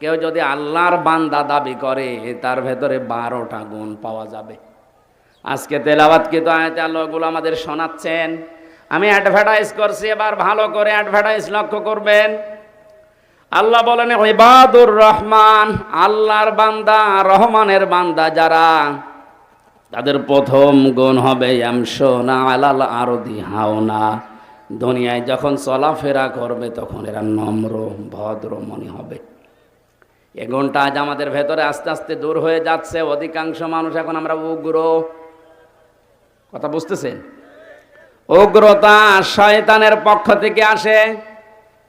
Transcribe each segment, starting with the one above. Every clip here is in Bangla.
কেউ যদি আল্লাহর বান্দা দাবি করে, তার ভেতরে বারোটা গুণ পাওয়া যাবে। আজকে তেলাবাত কিন্তু আয়তে আল্লাহগুলো আমাদের শোনাচ্ছেন। আমি অ্যাডভার্টাইজ করছি, এবার ভালো করে অ্যাডভার্টাইজ লক্ষ্য করবেন। আল্লাহ বলেন, ইবাদুর রহমান, আল্লাহর বান্দা, রহমানের বান্দা যারা, তাদের প্রথম গুণ হবে না আলাল আরদি হাওনা। দুনিয়ায় যখন চলাফেরা করবে, তখন এরা নম্র ভদ্র মনে হবে। এ গুণটা আজ আমাদের ভেতরে আস্তে আস্তে দূর হয়ে যাচ্ছে, অধিকাংশ মানুষ এখন আমরা উগ্র। কথা বুঝতেছেন? উগ্রতা শয়তানের পক্ষ থেকে আসে,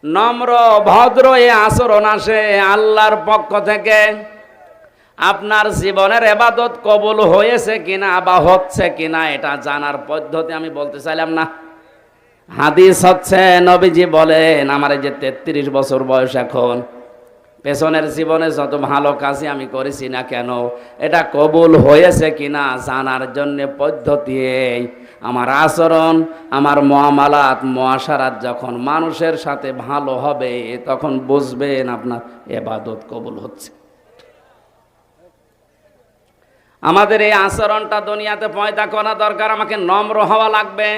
নম্র, ভদ্র এ আচরণ আসে আল্লাহর পক্ষ থেকে। আপনার জীবনের এবাদত কবল হয়েছে কিনা বা হচ্ছে কিনা এটা জানার পদ্ধতি আমি বলতে চাইলাম না। হাদিস হচ্ছে, নবীজি বলেন, আমার যে তেত্রিশ বছর বয়স এখন পেছনের জীবনে যত ভালো কাজই আমি করেছি না কেন, এটা কবুল হয়েছে কিনা জানার জন্য পদ্ধতি আমার আচরণ, আমার মহামালাত, মহাসারাত যখন মানুষের সাথে ভালো হবে, তখন বুঝবেন আপনার এবাদত কবুল হচ্ছে। আমাদের এই আচরণটা দুনিয়াতে পয়দা করা দরকার, আমাকে নম্র হওয়া লাগবে।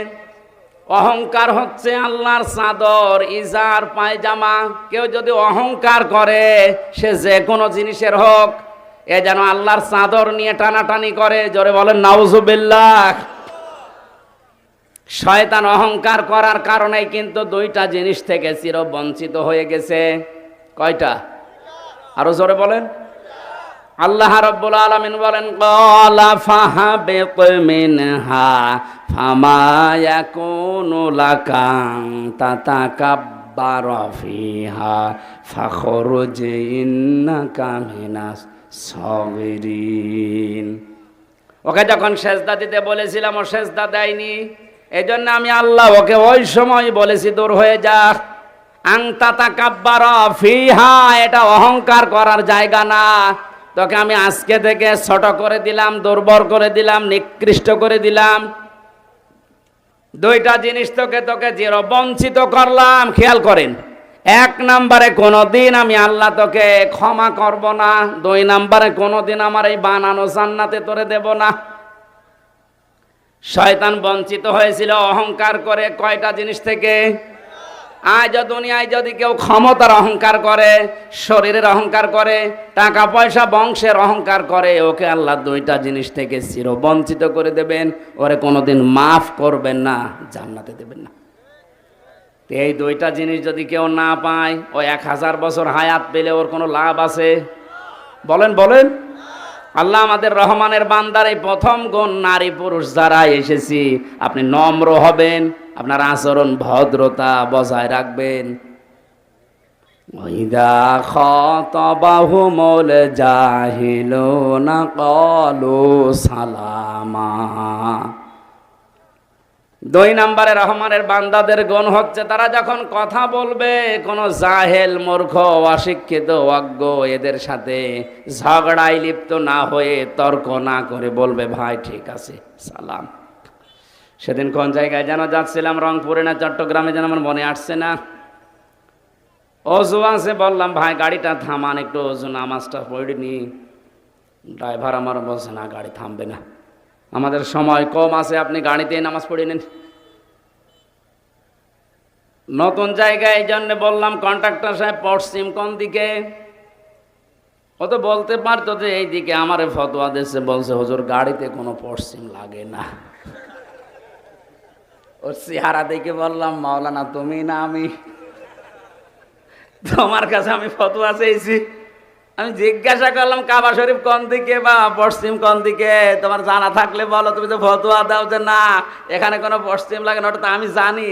অহংকার হচ্ছে আল্লাহর চাদর, ইজার, পায়জামা। কেউ যদি অহংকার করে, সে যে কোনো জিনিসের হোক, এ যেন আল্লাহর চাদর নিয়ে টানাটানি করে। জোরে বলেন, নাউজুবিল্লাহ। শয়তান অহংকার করার কারণে কিন্তু দুইটা জিনিস থেকে চির বঞ্চিত হয়ে গেছে। কয়টা? আরও জোরে বলেন। আল্লাহ রাব্বুল আলামিন বলেন ক্বালা ফাহাবিত মিনহা, ফামা ইয়াকুনু লাকা তাতাকাব্বার ফিহা, ফাখরুজ ইন্নাকা মিনাস সাগিরিন। ওকে যখন সেজদা দিতে বলেছিলাম, ও সেজদা দেয়নি। এই জন্য আমি আল্লাহ ওকে ওই সময় বলেছি, দূর হয়ে যা। আংতাতা কাব্বার ফিহা, এটা অহংকার করার জায়গা না। তোকে আমি আজকে থেকে ছোট করে দিলাম, দুর্বল করে দিলাম, নিকৃষ্ট করে দিলাম। দুইটা জিনিস তোকে তোকে জিরো বঞ্চিত করলাম, খেয়াল করেন। এক নম্বরে কোনো দিন আমি আল্লাহ তোকে ক্ষমা করব না, দুই নম্বরে কোনো দিন আমার এই বানানো জান্নাতে তোরে দেব না। শয়তান বঞ্চিত হয়েছিল, অহংকার করে কয়টা জিনিস থেকে? আজ দুনিয়ায় যদি কেউ ক্ষমতার অহংকার করে, শরীরের অহংকার করে টাকা পয়সা বংশের অহংকার করে, ওকে আল্লাহ দুইটা জিনিস থেকে চির বঞ্চিত করে দেবেন। ওরে কোনোদিন মাফ করবেন না, জান্নাতে দেবেন না। এই দুইটা জিনিস যদি কেউ না পায়, ও এক হাজার বছর হায়াত পেলে ওর কোনো লাভ আছে? বলেন বলেন। আল্লাহ আমাদের রহমানের বান্দার প্রথম গুণ নারী পুরুষ যারা এসেছি, আপনি নম্র হবেন, আপনার আচরণ ভদ্রতা বজায় রাখবেন। জাহিলুনা কলো সালামা। দুই নম্বরে রহমানের বান্দাদের গুণ হচ্ছে, তারা যখন কথা বলবে, কোনো জাহেল, মূর্খ, অশিক্ষিত, অজ্ঞ এদের সাথে ঝগড়ায় লিপ্ত না হয়ে তর্ক না করে বলবে, ভাই, ঠিক আছে, সালাম। সেদিন কোন জায়গায় যেন যাচ্ছিলাম, রংপুরে না চট্টগ্রামে যেন আমার মনে আসছে না। অজু আছে, বললাম, ভাই, গাড়িটা থামান, একটু অজু, নামাজটা পড়িনি ড্রাইভার আমার বলছে, না, গাড়ি থামবে না। আমাদের সময় কম আছে, আপনি গাড়িতেই নামাজ পড়ে নেন। নতুন জায়গায় এই জন্যে বললাম, কন্ট্রাক্টর সাহেব, পশ্চিম কোন দিকে? ও তো বলতে পারতো যে এই দিকে আমার ফতোয়া দেশে বলছে, হুজুর, গাড়িতে কোনো পশ্চিম লাগে না। ওর চেহারা দেখে বললাম, মাওলানা, তুমি না আমি? তোমার কাছে আমি ফতোয়া চেয়েছি। আমি জিজ্ঞাসা করলাম, কাবা শরীফ কোন দিকে বা পশ্চিম কোন দিকে? তোমার জানা থাকলে বলো, তুমি তো ফতোয়া দাও যে না, এখানে কোনো পশ্চিম লাগে না, ওটা তো আমি জানি।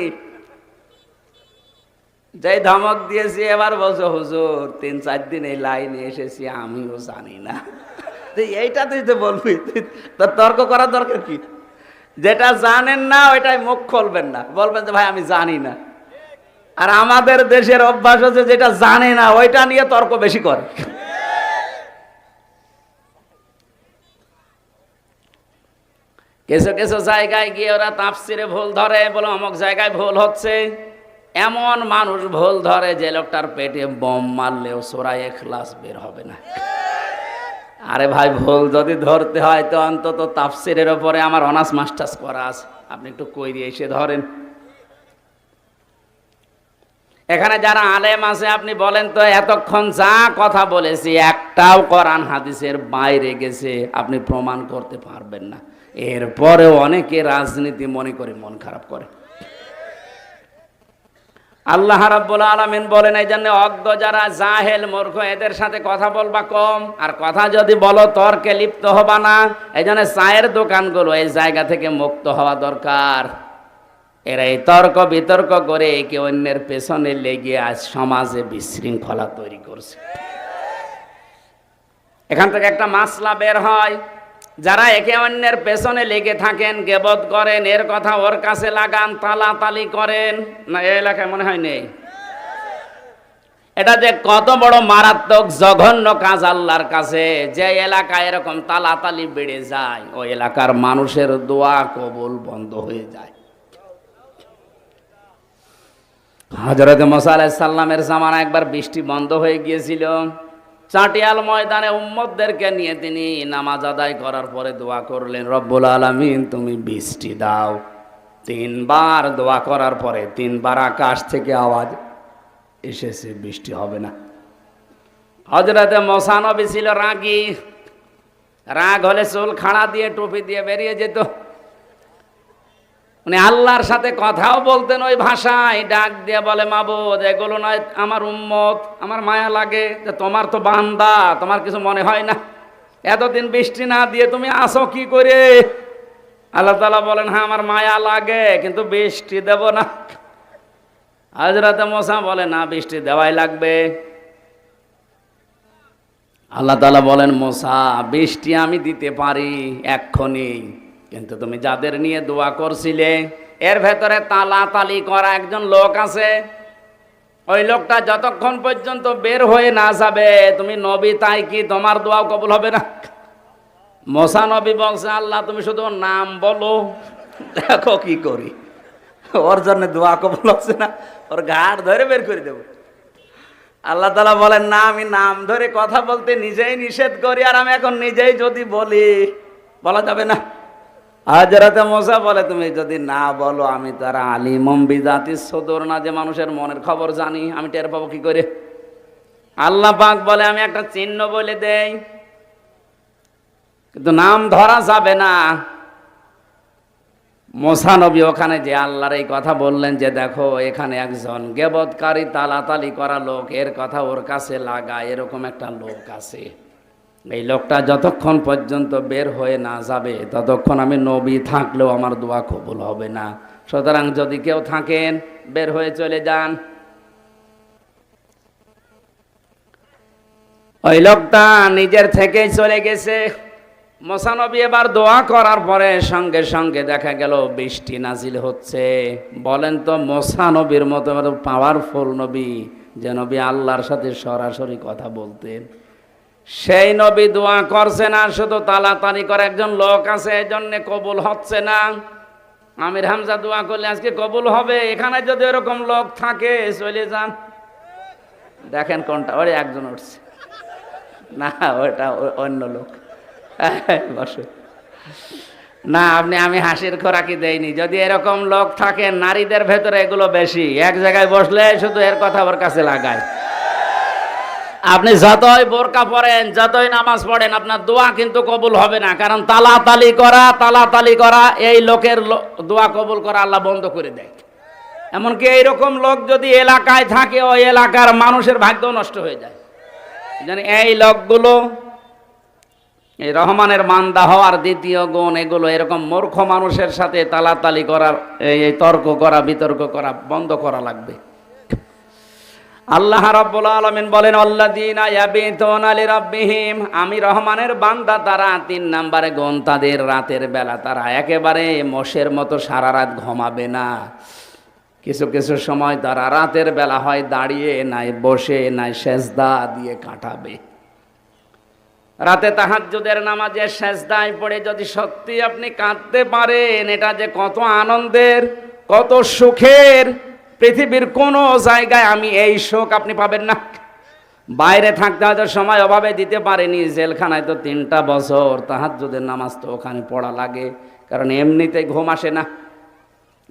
যেই ধমক দিয়েছি, এবার বলছো, হুজুর, তিন চার দিন এই লাইনে এসেছি, আমিও জানি না। এইটা তুই তো বলবি তোর তর্ক করার দরকার কি? যেটা জানেন না ওইটাই মুখ খুলবেন না। বলবেন যে, ভাই, আমি জানি না। আর আমাদের দেশের অভ্যাস হচ্ছে, যেটা জানে না, ওইটা নিয়ে তর্ক বেশি করে। কিছু কিছু জায়গায় গিয়ে ওরা তাপসিরে ভুল ধরে, বলে অমুক জায়গায় ভুল হচ্ছে। এমন মানুষ ভুল ধরে যে লোকটার পেটে বম মারলেও সোরাই এখলাস বের হবে না। আরে ভাই, ভুল যদি ধরতে হয় তো অন্তত তাফসিরের ওপরে আমার অনার্স মাস্টার্স করা আছে। আপনি একটু কই দিয়ে এসে ধরেন। এখানে যারা আলেম আছে, আপনি বলেন তো, এতক্ষণ যা কথা বলেছি, একটাও করান হাদিসের বাইরে গেছে, আপনি প্রমাণ করতে পারবেন না। এরপরেও অনেকে রাজনীতি মনে করে মন খারাপ করে। আল্লাহ রাব্বুল আলামিন বলেন, এই জন্য অজ্ঞ যারা জাহেল, মূর্খ, এদের সাথে কথা বলবা কম। আর কথা যদি বলো, তর্কে লিপ্ত হবা না। এই জন্য চায়ের দোকানগুলো এই জায়গা থেকে মুক্ত হওয়া দরকার। এরা এই তর্ক বিতর্ক করে একে অন্যের পেছনে লেগে আজ সমাজে বিশৃঙ্খলা তৈরি করছে। এখান থেকে একটা মাসলা বের হয়। যারা একে অন্যের পেছনে লেগে থাকেন, গেবত করেন, এর কথা ওর কাছে লাগান, তালাতালি করেন। না এই এলাকায় মনে হয় নেই। এটা যে কত বড় মারাত্মক জঘন্য কাজ আল্লাহর কাছে, যে এলাকায় এরকম তালাতালি বেড়ে যায়, ওই এলাকার মানুষের দোয়া কবুল বন্ধ হয়ে যায়। হজরত মোসা আলাইসাল্লামের জামানা একবার বৃষ্টি বন্ধ হয়ে গিয়েছিল। চাটিয়াল ময়দানে উম্মদদেরকে নিয়ে তিনি নামাজ আদায় করার পরে দোয়া করলেন, রব্বুল আলমিন, তুমি বৃষ্টি দাও। তিনবার দোয়া করার পরে তিনবার আকাশ থেকে আওয়াজ এসেছে, বৃষ্টি হবে না। হজরতে মশানবী ছিল রাগী। রাগ হলে চুল খাড়া দিয়ে টুপি দিয়ে বেরিয়ে যেত। উনি আল্লাহর সাথে কথাও বলতেন ওই ভাষায়, ডাক দিয়ে বলে, মাবুদ, এগুলো নয়, আমার উম্মত, আমার মায়া লাগে, যে তোমার তো বান্দা, তোমার কিছু মনে হয় না। এতদিন বৃষ্টি না দিয়ে তুমি আসো কি করে? আল্লাহ তালা বলেন হ্যাঁ আমার মায়া লাগে, কিন্তু বৃষ্টি দেব না। হাজরাতে মশা বলে, না, বৃষ্টি দেওয়াই লাগবে। আল্লাহ তালা বলেন মশা বৃষ্টি আমি দিতে পারি এক্ষণি কিন্তু তুমি যাদের নিয়ে দোয়া করছিলে, এর ভেতরে তালা তালি করা একজন লোক আছে। ওই লোকটা যতক্ষণ পর্যন্ত বের হয়ে না যাবে, তুমি নবী তাই কি তোমার দোয়াও কবুল হবে না? মশা নবী বলছে, আল্লাহ, তুমি শুধু নাম বলো। দেখো কি করি। ওর জন্য দোয়া কবুল হচ্ছে না, ওর ঘাট ধরে বের করে দেবো। আল্লাহ তালা বলেন, না, আমি নাম ধরে কথা বলতে নিজেই নিষেধ করি, আর আমি এখন নিজেই যদি বলি, বলা যাবে না। হাজরাতে মশা বলে, তুমি যদি না বলো, আমি তারা আলী মম্বি জাতি সদর না, যে মানুষের মনের খবর জানি, আমি টের পাবো কি করে? আল্লাহ পাক বলে, আমি একটা চিহ্ন বলে দেই, কিন্তু নাম ধরা যাবে না। মোসানবী ওখানে যে আল্লাহর এই কথা বললেন, যে দেখো, এখানে একজন গেবৎকারী তালাতালি করা লোক, এর কথা ওর কাছে লাগা, এরকম একটা লোক আছে। এই লোকটা যতক্ষণ পর্যন্ত বের হয়ে না যাবে, ততক্ষণ আমি নবী থাকলেও আমার দোয়া কবুল হবে না। সুতরাং যদি কেউ থাকেন, বের হয়ে চলে যান। ওই লোকটা নিজের থেকেই চলে গেছে। মোসানবী এবার দোয়া করার পরে সঙ্গে সঙ্গে দেখা গেল, বৃষ্টি নাজিল হচ্ছে। বলেন তো মোসানবীর মতো পাওয়ারফুল নবী যে নবী আল্লাহর সাথে সরাসরি কথা বলতেন। সেই নবী দোয়া করছে না, শুধু তালাতালি করে, একজন লোক আছে এই জন্যে কবুল হচ্ছে না। আমির হামজা দোয়া করলে আজকে কবুল হবে, এখানে যদি এরকম লোক থাকে, চলে যান। দেখেন কোনটা, ওরে একজন উঠছে। না, ওটা অন্য লোক। বসে। না, আপনি, আমি হাসির খোরাকি দেইনি। যদি এরকম লোক থাকে, নারীদের ভেতরে এগুলো বেশি। এক জায়গায় বসলে শুধু এর কথা ওর কাছে লাগায়। আপনি যতই বোরকা পড়েন যতই নামাজ পড়েন, আপনার দোয়া কিন্তু কবুল হবে না। কারণ তালাতালি করা তালাতালি করা, এই লোকের দোয়া কবুল করা আল্লাহ বন্ধ করে দেয়। এমনকি এইরকম লোক যদি এলাকায় থাকে, ওই এলাকার মানুষের ভাগ্য নষ্ট হয়ে যায়। এই লোকগুলো, এই রহমানের মান্দা হওয়ার দ্বিতীয় গুণ, এগুলো এরকম মূর্খ মানুষের সাথে তালাতালি করার এই তর্ক করা, বিতর্ক করা বন্ধ করা লাগবে। আল্লাহ রাব্বুল আলামিন বলেন, আল্লাযীনা ইয়াবিতুনা লিরাব্বিহিম আমি রহমানের বান্দা, তারা তিন নম্বরে গুণ, তাদের রাতের বেলা তারা একেবারে মোষের মতো সারা রাত ঘুমাবে না। কিছু কিছু সময় তারা রাতের বেলা হয় দাঁড়িয়ে, নাই বসে, নাই সেজদা দিয়ে কাটাবে। রাতে তাহাজ্জুদের নামাজে সেজদায় পড়ে যদি সত্যি আপনি কাঁদতে পারেন, এটা যে কত আনন্দের, কত সুখের। পৃথিবীর কোনো জায়গায় আমি এই শোক আপনি পাবেন না। বাইরে থাকতে হয়তো সময় অভাবে দিতে পারেনি, জেলখানায় তো তিনটা বছর তাহাজ্জুদের নামাজ তো ওখানে পড়া লাগে, কারণ এমনিতে ঘুম আসে না।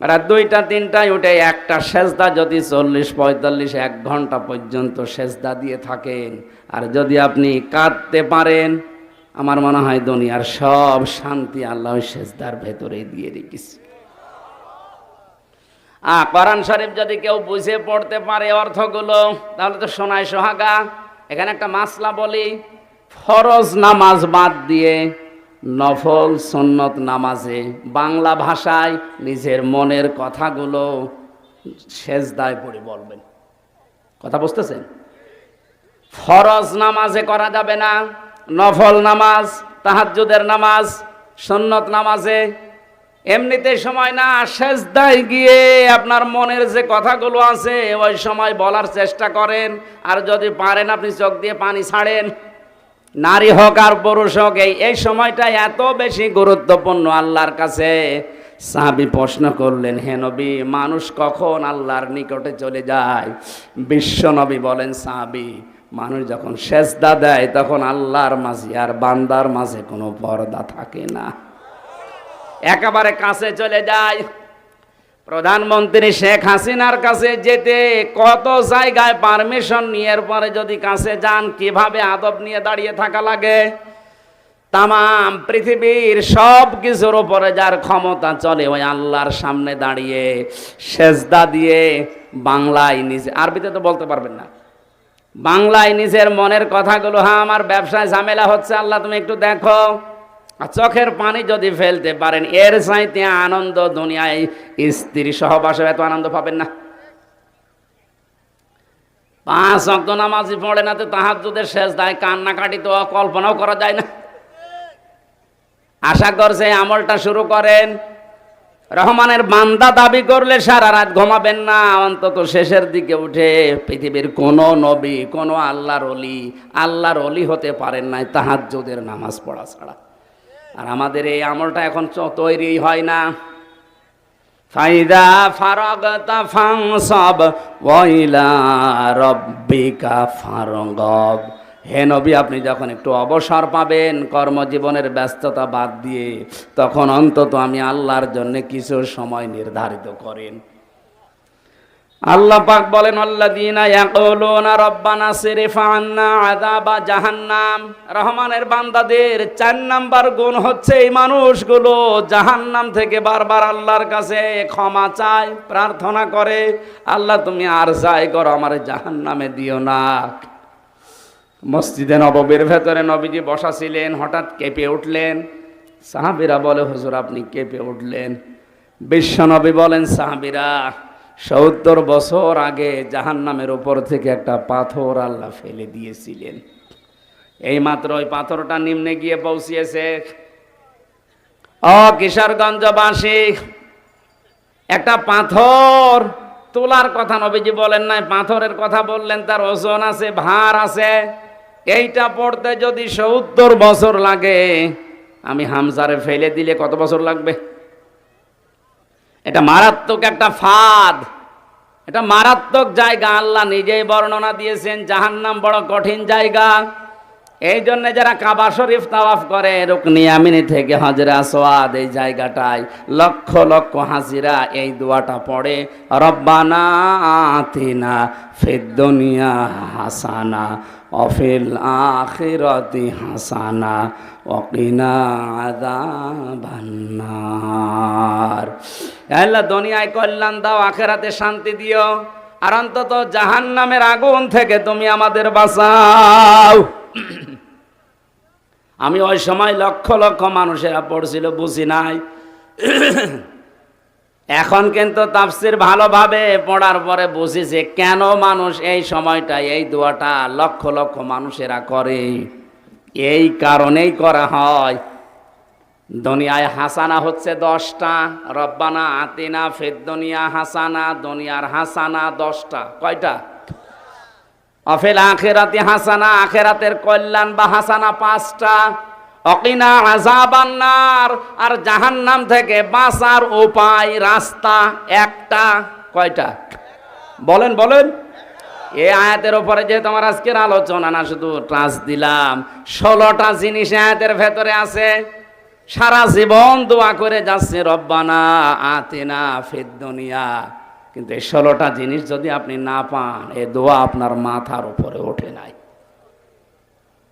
রাত দুইটা, তিনটায় উঠে একটা সেজদা, যদি চল্লিশ, পঁয়তাল্লিশ, এক ঘণ্টা পর্যন্ত সেজদা দিয়ে থাকেন, আর যদি আপনি কাঁদতে পারেন, আমার মনে হয় দুনিয়ার সব শান্তি আল্লাহ সেজদার ভেতরেই দিয়ে রেখেছে। আ, কোরআন শরীফ যদি কেউ বুঝে পড়তে পারে অর্থগুলো, তাহলে তো সোনায় সোহাগা। এখানে একটা মাসলা বলি, ফরজ নামাজ বাদ দিয়ে নফল সন্নত নামাজে বাংলা ভাষায় নিজের মনের কথাগুলো সেজদায় পড়ে বলবেন। কথা বুঝতেছেন? ফরজ নামাজে করা যাবে না, নফল নামাজ, তাহাজ্জুদের নামাজ, সুন্নত নামাজে এমনিতে সময় না, সেজদায় গিয়ে আপনার মনের যে কথাগুলো আছে, ওই সময় বলার চেষ্টা করেন। আর যদি পারেন, আপনি চোখ দিয়ে পানি ছাড়েন। নারী হোক আর পুরুষ হোক, এই এই সময়টা এত বেশি গুরুত্বপূর্ণ আল্লাহর কাছে। সাহাবি প্রশ্ন করলেন, হে নবী, মানুষ কখন আল্লাহর নিকটে চলে যায়? বিশ্ব নবী বলেন, সাহাবি, মানুষ যখন সেজদা দেয়, তখন আল্লাহর মাঝে আর বান্দার মাঝে কোনো পর্দা থাকে না। একেবারে কাছে চলে যায়। প্রধানমন্ত্রী শেখ হাসিনার কাছে যেতে কত জায়গায় পারমিশন নিয়ে পরে যদি কাছে যান, কীভাবে আদব নিয়ে দাঁড়িয়ে থাকা লাগে? তাম পৃথিবীর সব কিছুর উপরে যার ক্ষমতা চলে, ওই আল্লাহর সামনে দাঁড়িয়ে সেজদা দিয়ে বাংলায় নিজে আরবিতে তো বলতে পারবেন না। বাংলায় নিজের মনের কথাগুলো হ্যাঁ আমার ব্যবসায় ঝামেলা হচ্ছে, আল্লাহ তুমি একটু দেখো। চোখের পানি যদি ফেলতে পারেন, এর চাইতে আনন্দ দুনিয়ায় স্ত্রী সহবাসে এত আনন্দ পাবেন না। পাঁচ অক্ত নামাজি পড়ে না তো যদি শেষ দায় কান্নাকাটি তো কল্পনাও করা যায় না। আশা করছে আমলটা শুরু করেন। রহমানের বান্দা দাবি করলে সারা রাত ঘুমাবেন না, অন্তত শেষের দিকে উঠে পৃথিবীর কোনো নবী, কোনো আল্লাহর অলি আল্লাহর অলি হতে পারেন নাই, তাহাজ্জুদের নামাজ পড়া ছাড়া। আর আমাদের এই আমলটা এখন তৈরি হয় না। ফাইদা ফারগতা ফাংসব ওইলা রব্বিকা ফারগব। হে নবী, আপনি যখন একটু অবসর পাবেন, কর্মজীবনের ব্যস্ততা বাদ দিয়ে, তখন অন্তত আমি আল্লাহর জন্য কিছু সময় নির্ধারিত করেন। আল্লাহ পাক বলেন আল্লাহ দিনা আল্লাযীনা ইয়াকুলুনা রব্বানা সিরিফ আন্না আযাবা জাহান্নাম। রহমানের বান্দাদের চার নাম্বার গুণ হচ্ছে এই মানুষগুলো জাহান্নাম থেকে বারবার আল্লাহর কাছে ক্ষমা চায়, প্রার্থনা করে, আল্লাহ, তুমি আর যাই করো, আমার জাহান্নামে দিও না। মসজিদে নববীর ভেতরে নবীজি বসা ছিলেন হঠাৎ কেঁপে উঠলেন। সাহাবিরা বলে, হুজুর, আপনি কেঁপে উঠলেন। বিশ্বনবী বলেন, সাহাবিরা সত্তর বছর আগে জাহান্নামের উপর থেকে একটা পাথর আল্লাহ ফেলে দিয়েছিলেন। এই মাত্র ওই পাথরটা নিম্নে গিয়ে পৌঁছিয়েছে। ও কিশোরগঞ্জবাসী, একটা পাথর তোলার কথা নবীজি বলেন নাই, পাথরের কথা বললেন, তার ওজন আছে, ভার আছে। এইটা পড়তে যদি সত্তর বছর লাগে, আমি হামজারে ফেলে দিলে কত বছর লাগবে? এটা মারাত্মক একটা ফাঁদ। এটা মারাত্মক জায়গা, আল্লাহ নিজেই বর্ণনা দিয়েছেন, জাহান্নাম বড় কঠিন জায়গা। এই জন্য যারা কাবা শরীফ তাওয়াফ করে, রুকনি আমিনি থেকে হজরা সোয়াদ এই জায়গাটায় লক্ষ লক্ষ হাজিরা এই দোয়াটা পড়ে, রব্বানা আতিনা ফিদ্দুনিয়া হাসানা, অফিল আখিরাতি হাসানা আযাবান্নার। আল্লাহ, দুনিয়ায় কল্যাণ দাও, আখেরাতে শান্তি দিও। আর অন্তত জাহান্নামের আগুন থেকে তুমি আমাদের বাঁচাও। আমি ওই সময় লক্ষ লক্ষ মানুষেরা পড়ছিল, বুঝি নাই। এখন কিন্তু তাফসির ভালোভাবে পড়ার পরে বুঝি যে কেন মানুষ এই সময়টা এই দোয়াটা লক্ষ লক্ষ মানুষেরা করে। এই কারণেই করা হয়। দুনিয়ায় হাসানা হচ্ছে দশটা, রব্বানা আতিনা ফেদ্দনিয়া হাসানা, দুনিয়ার হাসানা দশটা। কয়টা? অফেল আখেরাতে হাসানা, আখেরাতের কল্যাণ বা হাসানা পাঁচটা। অকিনা আজাবান্নার আর জাহান্নাম থেকে বাঁচার উপায় রাস্তা একটা। কয়টা? বলেন বলেন। এই আয়াতের উপরে যেহেতু আমার আজকের আলোচনা না, শুধু ট্রাস দিলাম। ষোলোটা জিনিস আয়াতের ভেতরে আছে। সারা জীবন দোয়া করে যাচ্ছে, রব্বানা আতেনা ফেদ দুনিয়া। কিন্তু এই ষোলোটা জিনিস যদি আপনি না পান, এ দোয়া আপনার মাথার উপরে ওঠে নাই।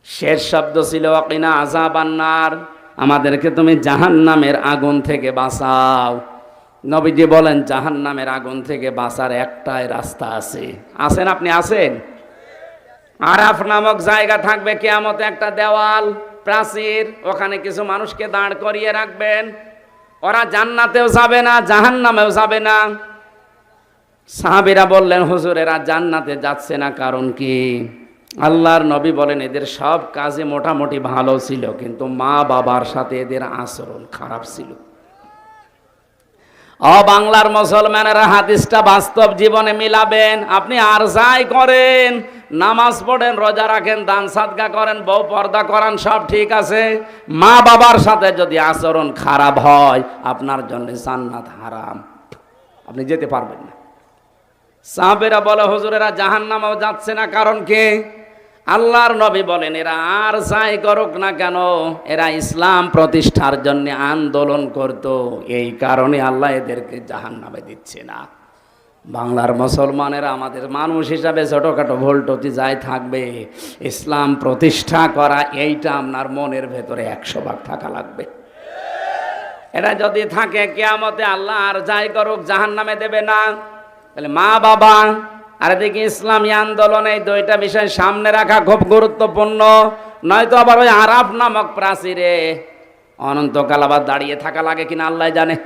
শেষ শব্দ ছিল অকিনা আজাবান্নার আমাদেরকে তুমি জাহান্নামের আগুন থেকে বাঁচাও। নবীজি বলেন, জাহান্নামের আগুন থেকে বাঁচার একটাই রাস্তা আছে। আছেন আপনি? আছেন? আরাফ নামক জায়গা থাকবে কেয়ামতে একটা দেওয়াল, প্রাচীর, ওখানে কিছু মানুষকে দাঁড় করিয়ে রাখবেন। ওরা জান্নাতেও যাবে না, জাহান্নামেও যাবে না। সাহাবিরা বললেন, হুজুর, এরা জান্নাতে যাচ্ছে না, কারণ কি? আল্লাহর নবী বলেন, এদের সব কাজে মোটামুটি ভালো ছিল, কিন্তু মা বাবার সাথে এদের আচরণ খারাপ ছিল। অ, বাংলার মুসলমানেরা হাদিসটা বাস্তব জীবনে মিলাবেন। আপনি আর যাই করেন, নামাজ পড়েন, রোজা রাখেন, দান সাদগা করেন, বউ পর্দা করেন, সব ঠিক আছে। মা বাবার সাথে যদি আচরণ খারাপ হয়, আপনার জন্য জান্নাত হারাম। আপনি যেতে পারবেন না। সাহাবেরা বলে, হুজুরেরা জাহান নামেও যাচ্ছে না, কারণ কি? আল্লাহর নবী বলেন, এরা আর যাই করুক না কেন, এরা ইসলাম প্রতিষ্ঠার জন্য আন্দোলন করত। এই কারণে আল্লাহ এদেরকে জাহান নামে দিচ্ছে না। বাংলার মুসলমানেরা আমাদের মানুষ হিসাবে ছোটোখাটো ভোল্টতি যাই থাকবে, ইসলাম প্রতিষ্ঠা করা, এইটা আপনার মনের ভেতরে একশো ভাগ থাকা লাগবে। এটা যদি থাকে, কেয়ামতে আল্লাহ আর যাই করুক জাহান নামে দেবে না। তাহলে মা বাবা আর এদিকে ইসলামী আন্দোলন দুইটা বিষয় সামনে রাখা খুব গুরুত্বপূর্ণ, নয়তো আবার ওই আরাফ নামক প্রাচীরে অনন্তকাল আবার দাঁড়িয়ে থাকা লাগে কিনা আল্লাহ জানে।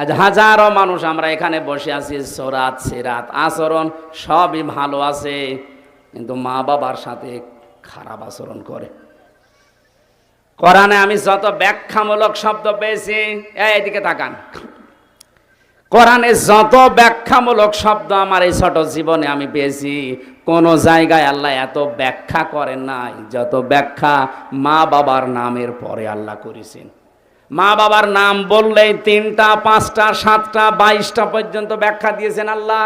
আজ হাজারো মানুষ আমরা এখানে বসে আছি, সোরাত, সিরাত, আচরণ সবই ভালো আছে, কিন্তু মা বাবার সাথে খারাপ আচরণ করে। কোরআনে আমি যত ব্যাখ্যামূলক শব্দ পেয়েছি এদিকে তাকান। কোরআনে যত ব্যাখ্যামূলক শব্দ আমার এই ছোট জীবনে আমি পেয়েছি। কোন জায়গায় আল্লাহ এত ব্যাখ্যা করেন নাই, যত ব্যাখ্যা মা বাবার নামের পরে আল্লাহ করেছেন। মা বাবার নাম বললেই তিনটা, পাঁচটা, সাতটা, বাইশটা পর্যন্ত ব্যাখ্যা দিয়েছেন আল্লাহ।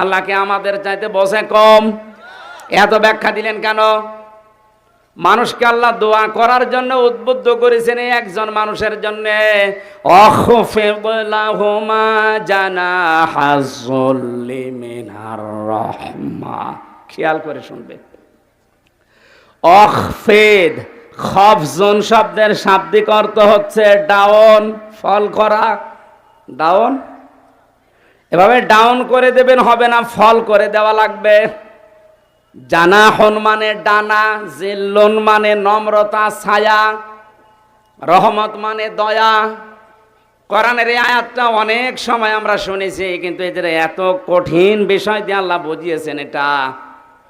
আল্লাহকে আমাদের চাইতে বসে কম। এত ব্যাখ্যা দিলেন কেন? মানুষকে আল্লাহ দোয়া করার জন্য উদ্বুদ্ধ করেছেন একজন মানুষের জন্য। জানা খেয়াল করে শুনবে। অখফেদ, খফজন শব্দের শাব্দিক অর্থ হচ্ছে ডাউন, ফল করা। ডাউন? এভাবে ডাউন করে দেবেন হবে না, ফল করে দেওয়া লাগবে। জানা হন মানে ডানা, জিল্লন মানে নম্রতা, ছায়া, রহমত মানে দয়া। কোরআনের এই আয়াতটা অনেক সময় আমরা শুনেছি, কিন্তু এদের এত কঠিন বিষয় দিয়ে আল্লাহ বুঝিয়েছেন এটা।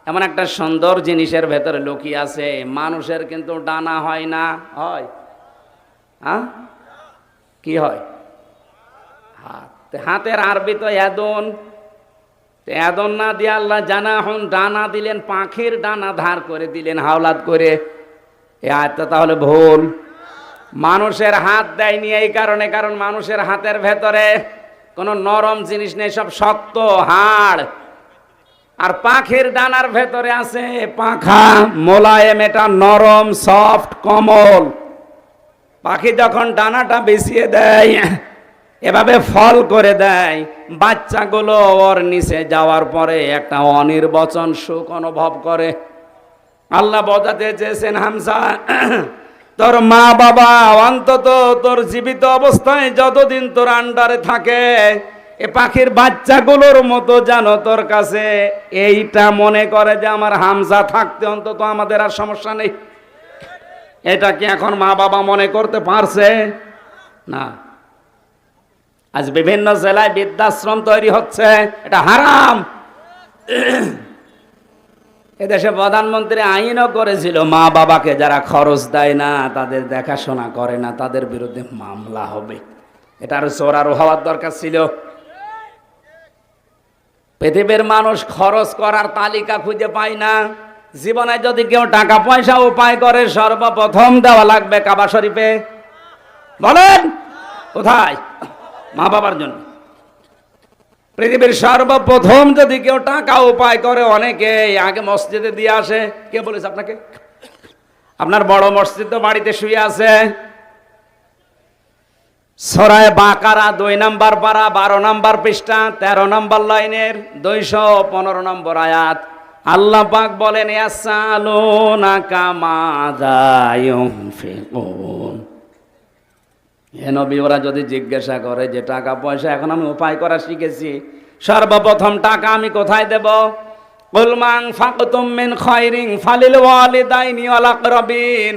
এমন একটা সুন্দর জিনিসের ভেতরে লুকিয়ে আছে, মানুষের কিন্তু ডানা হয় না। হয়? হ্যাঁ? কি হয়? হাত। হাতের আরবি তো এদন। এদন না দিয়ে আল্লাহ জানা হন, ডানা দিলেন, পাখির ডানা ধার করে দিলেন, হাওলাত করে। এ আয়টা তাহলে ভুল। মানুষের হাত দেয়নি এই কারণে, কারণ মানুষের হাতের ভেতরে কোনো নরম জিনিস নেই, সব শক্ত, হাড়। আর পাখির ডানার ভেতরে আছে পাখা, মোলায়েম, এটা নরম, সফট, কমল। পাখি যখন ডানাটা বিছিয়ে দেয় এভাবে ফল করে দেয়। বাচ্চাগুলো ওর নিচে যাওয়ার পরে একটা অনির্বচন সুখ অনুভব করে। আল্লাহ বজাতে চেয়েছেন হামসা তোর মা বাবা অন্তত তোর জীবিত অবস্থায় যতদিন তোর আন্ডারে থাকে, এ পাখির বাচ্চাগুলোর মতো জানো তোর কাছে এইটা মনে করে যে আমার হামসা থাকতে অন্তত আমাদের আর সমস্যা নেই। এটা কি এখন মা বাবা মনে করতে পারছে? না। আজ বিভিন্ন জেলায় বৃদ্ধাশ্রম তৈরি হচ্ছে, এটা হারাম। এদেশে প্রধানমন্ত্রী আইনও করেছিল, মা বাবাকে যারা খরচ দেয় না, তাদের দেখাশোনা করে না, তাদের বিরুদ্ধে মামলা হবে। এটা আরও হওয়ার দরকার ছিল। পৃথিবীর মানুষ খরচ করার তালিকা খুঁজে পায় না। জীবনে যদি কেউ টাকা পয়সা উপায় করে, সর্বপ্রথম দেওয়া লাগবে কাবা শরীফে। বলেন, কোথায়? মা বাবার জন্য। পৃথিবীর সর্বপ্রথম যদি কেউ টাকা উপায় করে অনেকে, আগে মসজিদে দিয়ে আসে। কে বলেছে আপনাকে? আপনার বড় মসজিদ তো বাড়িতে শুয়ে আছে। সরায় বাঁকারা দুই নাম্বার পারা, বারো নাম্বার পৃষ্ঠা, তেরো নাম্বার লাইনের, দুইশো পনেরো নম্বর আয়াত। আল্লাহ পাক বলেন, ইয়াসালুনাকা মাযা ইউনফিকুন। হে ওরা যদি জিজ্ঞাসা করে যে টাকা পয়সা এখন আমি উপায় করা শিখেছি, সর্বপ্রথম টাকা আমি কোথায় দেব? কুলমাং ফাকতুম খায়রিন ফালিল ওয়ালিদাইনি ওয়াল আকরাবিন।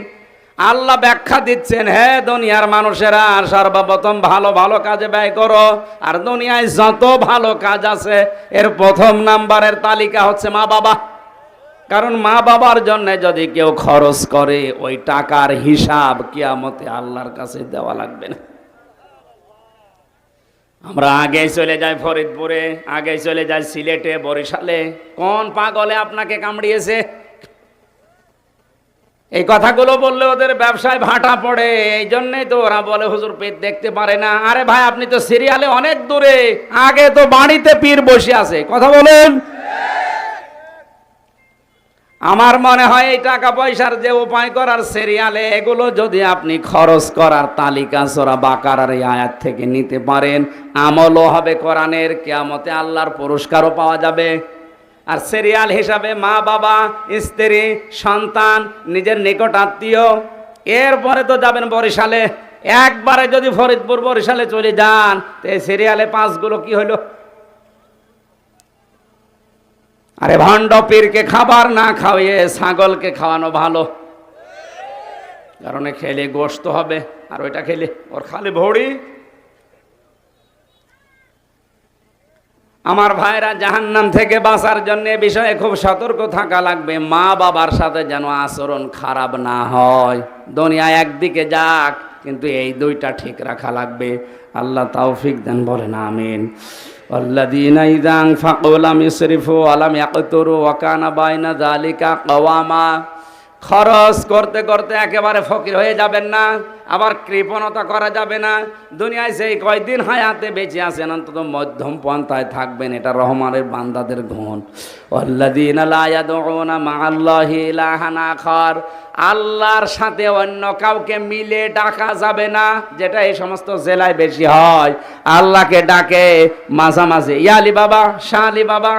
আল্লাহ ব্যাখ্যা দিচ্ছেন, হে দুনিয়ার মানুষেরা, সর্বপ্রথম ভালো ভালো কাজে ব্যয় করো। আর দুনিয়ায় যত ভালো কাজ আছে, এর প্রথম নাম্বারের তালিকা হচ্ছে মা বাবা কারণ মা বাবার জন্য যদি কেউ খরচ করে, ওই টাকার হিসাব কিয়ামতে আল্লাহর কাছে দেওয়া লাগবে না। আমরা আগে চলে যাই ফরিদপুরে আগে চলে যাই সিলেটে, বরিশালে। কোন পাগলে আপনাকে কামড়িয়েছে? এই কথাগুলো বললে ওদের ব্যবসায় ভাটা পড়ে, এই জন্যই তো ওরা বলে, হুজুর, পেট দেখতে পারে না। আরে ভাই, আপনি তো সিরিয়ালে অনেক দূরে, আগে তো বাড়িতে পীর বসে আছে। কথা বলেন। আমার মনে হয় এই টাকা পয়সার যে উপায় করার সিরিয়ালে এগুলো যদি আপনি খরচ করার তালিকা সরা বাকারার আয়াত থেকে নিতে পারেন, আমলও হবে কোরআনের, কেয়ামতে আল্লাহর পুরস্কারও পাওয়া যাবে। আর সিরিয়াল হিসাবে মা বাবা, স্ত্রী, সন্তান, নিজের নিকট আত্মীয়, এরপরে তো যাবেন বরিশালে। একবারে যদি ফরিদপুর বরিশালে চলে যান, তো এই সিরিয়ালে পাঁচগুলো কি হলো? আরে ভণ্ড পীরকে খাবার না খাওয়িয়ে ছাগলকে খাওয়ানো ভালো। কারণে খেলে গোস্ত হবে, আর ওইটা খেলে ওর খালি ভড়ি। আমার ভাইরা জাহান্নাম থেকে বাঁচার জন্য এ বিষয়ে খুব সতর্ক থাকা লাগবে, মা বাবার সাথে যেন আচরণ খারাপ না হয়। দুনিয়া একদিকে যাক, কিন্তু এই দুইটা ঠিক রাখা লাগবে। আল্লাহ তৌফিক দেন, বলেন আমিন। والذين إذا أنفقوا لم يسرفوا ولم يقتروا وكان بين ذلك قواما খরচ করতে করতে একেবারে ফকির হয়ে যাবেন না, আবার কৃপণতা করা যাবে না। দুনিয়ায় সেই কয়দিন হায়াতে বেঁচে আছেন, অন্তত মধ্যম পন্থায় থাকবেন, এটা রহমানের বান্দাদের অল্লাদিন আখার, আল্লাহর সাথে অন্য কাউকে মিলে ডাকা যাবে না, যেটা এই সমস্ত জেলায় বেশি হয়। আল্লাহকে ডাকে মাঝামাঝি ইয়ালি বাবা শাহ আলী বাবা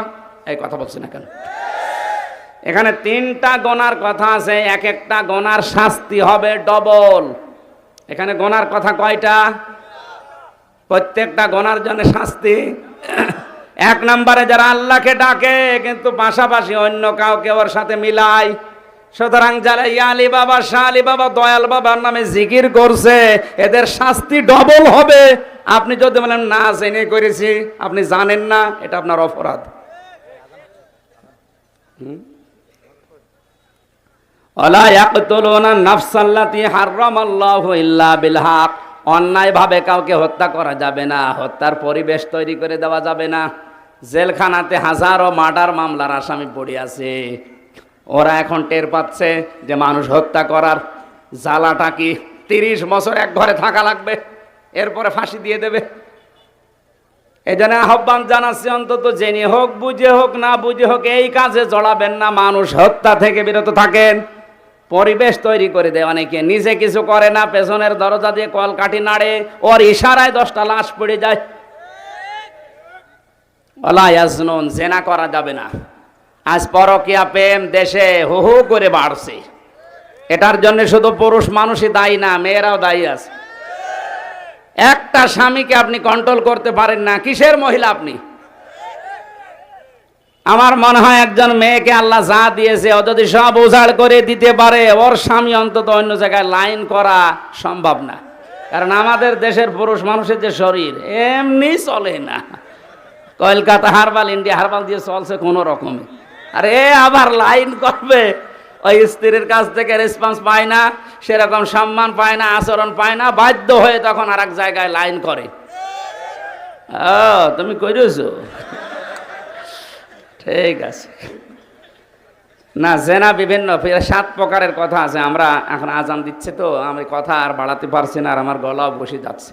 এই কথা বলছি না কেন? এখানে তিনটা গোনার কথা আছে, এক একটা গোনার শাস্তি হবে ডবল। এখানে গোনার কথা কয়টা? প্রত্যেকটা গোনার জন্য শাস্তি। এক নম্বরে যারা আল্লাহকে ডাকে, কিন্তু পাশাপাশি অন্য কাউকে ওর সাথে মিলাই সুতরাং যারা ইয়ালি বাবা শাহ বাবা দয়াল বাবার নামে জিকির করছে, এদের শাস্তি ডবল হবে। আপনি যদি বলেন, না জেনে করেছি। আপনি জানেন না, এটা আপনার অপরাধ। হুম অলা ইয়াকতুলুনা নাফসাল্লাতি হারামাল্লাহু ইল্লা বিল হক অন্যায়ভাবে কাউকে হত্যা করা যাবে না, হত্যার পরিবেশ তৈরি করে দেওয়া যাবে না। জেলখানাতে হাজারো মার্ডার মামলার আসামি পড়ে আছে। ওরা এখন টের পাচ্ছে যে মানুষ হত্যা করার জ্বালাটা কি তিরিশ বছর এক ঘরে থাকা লাগবে, এরপরে ফাঁসি দিয়ে দেবে। এই জন্য আহ্বান জানাচ্ছি অন্তত জেনে হোক, বুঝে হোক, না বুঝে হোক, এই কাজে জড়াবেন না। মানুষ হত্যা থেকে বিরত থাকেন। পরিবেশ তৈরি করে দেয় অনেকে। নিজে কিছু করে না, পেছনের দরজা দিয়ে কল কাঠি নাড়ে, ওর ইশারায় দশটা লাশ পড়ে যায়। জেনা করা যাবে না। আজ পরকিয়া প্রেম দেশে হু হু করে বাড়ছে। এটার জন্য শুধু পুরুষ মানুষই দায়ী না, মেয়েরাও দায়ী আছে। একটা স্বামীকে আপনি কন্ট্রোল করতে পারেন না, কিসের মহিলা আপনি? আমার মনে হয় একজন মেয়েকে আল্লাহ যা দিয়েছে, ও যদি সব উজাড় করে দিতে পারে, ওর স্বামী অন্তত অন্য জায়গায় লাইন করা সম্ভব না। কারণ আমাদের দেশের পুরুষ মানুষের যে শরীর, এমনি চলে না। কলকাতা হারবাল, ইন্ডিয়া হারবাল দিয়ে চলছে কোনো রকমে। আরে আবার লাইন করবে। ওই স্ত্রীর কাছ থেকে রেসপন্স পায় না, সেরকম সম্মান পায় না, আচরণ পায় না, বাধ্য হয়ে তখন আর এক জায়গায় লাইন করে। ও, তুমি করেছ ঠিক আছে। না, জেনা বিভিন্ন, সাত প্রকারের কথা আছে। আমরা এখন আজান দিচ্ছে তো, আমি কথা আর বাড়াতে পারছি না, আর আমার গলাও বসে যাচ্ছে।